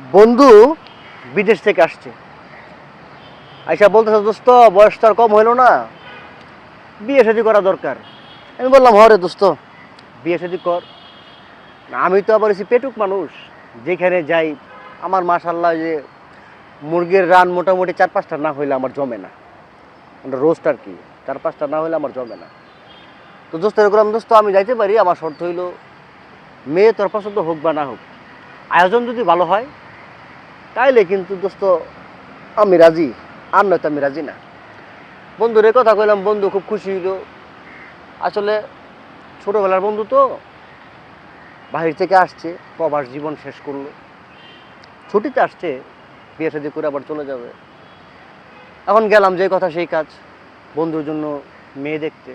বন্ধু বিদেশ থেকে আসছে। আইসা বলতেছে, দোস্ত বয়স তো আর কম হইল না। বিয়ে শাদি করা দরকার। আমি বললাম হরে দোস্ত, বিয়ে শাদি কর। আমি তো আবার পেটুক মানুষ। যেখানে যাই, আমার মাশাল্লাহ যে মুরগির রান মোটামুটি চার পাঁচটা না হইলে আমার জমে না। রোস্ট আর কি, চার পাঁচটা না হইলে আমার জমে না। তো দোস্ত, এরকম দোস্ত, আমি যাইতে পারি, আমার শর্ত হইল, মেয়ে তোর পছন্দ হোক বা না হোক, আয়োজন যদি ভালো হয় তাইলে কিন্তু দোস্ত, আমি রাজি। আর নয়তো আমি রাজি না। বন্ধুরে কথা কইলাম, বন্ধু খুব খুশি হইল। আসলে ছোটোবেলার বন্ধু তো, বাহির থেকে আসছে প্রবাস জীবন শেষ করল। ছুটিতে আসছে, বিয়ে শাদি করে আবার চলে যাবে। এখন গেলাম যে কথা সেই কাজ, বন্ধুর জন্য মেয়ে দেখতে।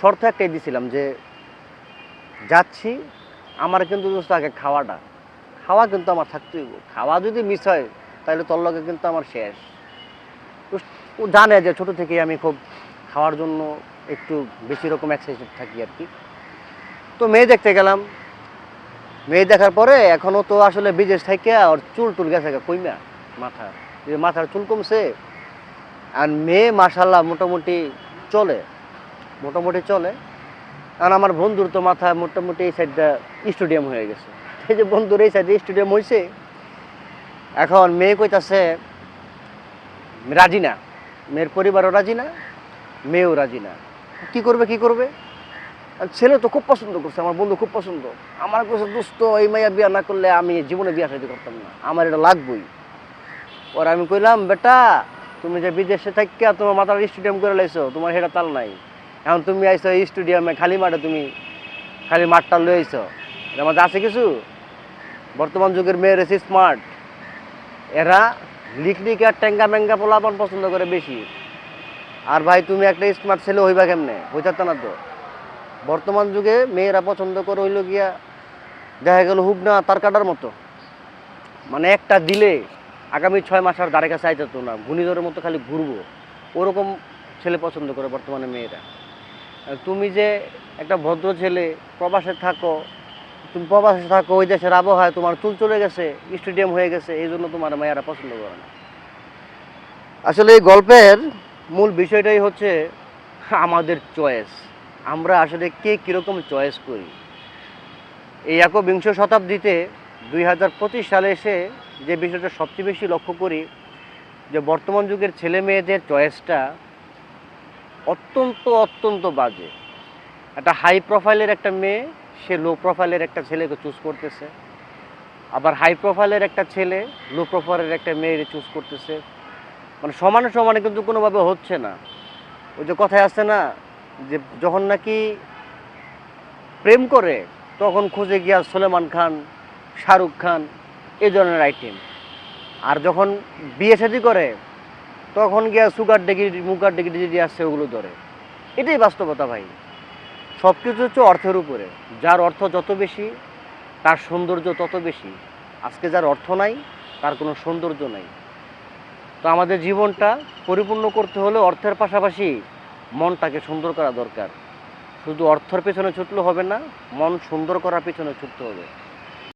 শর্ত একটাই দিছিলাম যে, যাচ্ছি, আমার কিন্তু দোস্ত আগে খাওয়াটা। খাওয়া কিন্তু আমার থাকতেই খাওয়া যদি মিস হয়, তাহলে তোর লগে কিন্তু আমার শেষ। ও জানে যে ছোট থেকে আমি খুব খাওয়ার জন্য একটু বেশি রকম এক্সাইটেড থাকি আর কি। তো মেয়ে দেখতে গেলাম। মেয়ে দেখার পরে এখনও তো আসলে বিদেশ থেকে ওর চুল টুল গেছে কইমা, মাথা। যে মাথার চুল কমছে। আর মেয়ে মাসাল্লাহ মোটামুটি চলে মোটামুটি চলে। আর আমার বন্ধুর তো মাথা মোটামুটি এই সাইডটা স্টেডিয়াম হয়ে গেছে। এই যে বন্ধুর এই সাইডে স্টেডিয়াম হয়েছে এখন মেয়ে কইতাছে রাজি না মেয়ের পরিবারও রাজি না মেয়েও রাজি না কি করবে কি করবে? ছেলে তো খুব পছন্দ করছে, আমার বন্ধু খুব পছন্দ। আমার কাছে দোস্ত এই মাইয়া বিয়া না করলে আমি জীবনে বিয়া শাদি করতাম না। আমার এটা লাগবেই। ওর আমি কইলাম, বেটা, তুমি যে বিদেশে থাকিয়া তোমার মাথার স্টেডিয়াম করে লাইছো, তোমার সেটা তাল নাই। এখন তুমি আইছো স্টেডিয়ামে খালি মাঠে তুমি, খালি মাঠটা এর মধ্যে আছে কিছু? বর্তমান যুগের মেয়ের এসে স্মার্ট এরা লিকলিক আর ট্যাঙ্গা ম্যাঙ্গা পোলাপন পছন্দ করে বেশি। আর ভাই, তুমি একটা স্মার্ট ছেলে হইবা কেমনে? হইতাত না তো। বর্তমান যুগে মেয়েরা পছন্দ করে হইল গিয়া, দেখা গেল হুক না তার কাটার মতো। মানে একটা দিলে আগামী ছয় মাস আর দ্বারে কাছে আইতো না, ঘূর্ণিঝড়ের মতো খালি ঘুরবো। ওরকম ছেলে পছন্দ করে বর্তমানে মেয়েরা। তুমি যে একটা ভদ্র ছেলে, প্রবাসে থাকো তুমি প্রবাসে থাকো, ওই দেশের আবহাওয়া তোমার চুল চলে গেছে স্টেডিয়াম হয়ে গেছে, এই জন্য তোমার মেয়েরা পছন্দ করে না। আসলে এই গল্পের মূল বিষয়টাই হচ্ছে আমাদের চয়েস আমরা আসলে কে কীরকম চয়েস করি? এই একবিংশ শতাব্দীতে দুই হাজার পঁচিশ সালে এসে যে বিষয়টা সবচেয়ে বেশি লক্ষ্য করি, যে বর্তমান যুগের ছেলে মেয়েদের চয়েসটা অত্যন্ত অত্যন্ত বাজে। একটা হাই প্রোফাইলের একটা মেয়ে সে লো প্রোফাইলের একটা ছেলেকে চুজ করতেছে। আবার হাই প্রোফাইলের একটা ছেলে লো প্রোফাইলের একটা মেয়েরে চুজ করতেছে। মানে সমানে সমানে কিন্তু কোনোভাবে হচ্ছে না। ওই যে কথায় আছে না, যে যখন নাকি প্রেম করে, তখন খুঁজে গিয়া সোলেমান খান, শাহরুখ খান, এই ধরনের আইটেম। আর যখন বিয়ে শাদি করে, তখন গিয়া সুগার ডেগি মুগার ডেগি যেটি আসছে ওগুলো ধরে। এটাই বাস্তবতা ভাই। সব কিছু হচ্ছে অর্থের উপরে। যার অর্থ যত বেশি, তার সৌন্দর্য তত বেশি। আজকে যার অর্থ নাই, তার কোনো সৌন্দর্য নাই। তো আমাদের জীবনটা পরিপূর্ণ করতে হলে অর্থের পাশাপাশি মনটাকে সুন্দর করা দরকার। শুধু অর্থের পেছনে ছুটলে হবে না, মন সুন্দর করার পেছনে ছুটতে হবে।